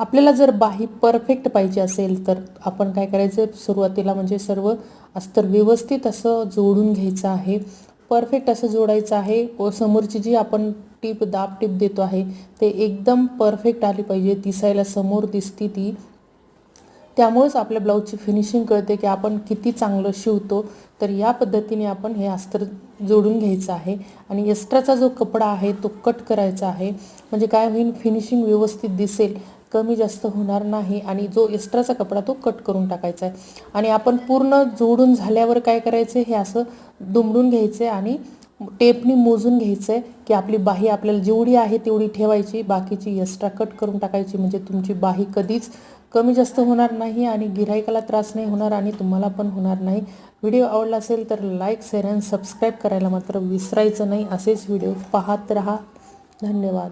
आपल्याला जर बाही परफेक्ट पाहिजे असेल तर आपण काय करायचं? सुरुवातीला म्हणजे सर्व अस्तर व्यवस्थित असं जोडून घ्यायचं आहे. परफेक्ट असं जोडायचं आहे. व समोरची जी आपण टीप दाब टीप देतो आहे ते एकदम परफेक्ट आली पाहिजे. दिसायला समोर दिसती ती. त्यामुळेच आपल्या ब्लाऊजची फिनिशिंग कळते की आपण किती चांगलं शिवतो. तर या पद्धतीने आपण हे अस्तर जोडून घ्यायचं आहे. आणि एक्स्ट्राचा जो कपडा आहे तो कट करायचा आहे. म्हणजे काय होईल? फिनिशिंग व्यवस्थित दिसेल. कमी जास्त होणार नाही आणि जो एक्स्ट्राचा कपडा तो कट करून टाकायचा आहे. आणि आपण पूर्ण जोडून झाल्यावर काय करायचं हे असं दुमडून घ्यायचं आहे आणि टेपनी मोजून घ्यायचं आहे की आपली बाही आपल्याला जेवढी आहे तेवढी ठेवायची बाकीची एक्स्ट्रा कट करून टाकायची. म्हणजे तुमची बाही कधीच कमी जास्त होणार नाही आणि गिरायकाला त्रास नाही होणार आणि तुम्हाला पण होणार नाही. व्हिडिओ आवडला असेल तर लाईक शेअर आणि सबस्क्राईब करायला मात्र विसरायचं नाही. असेच व्हिडिओ पाहत राहा. धन्यवाद.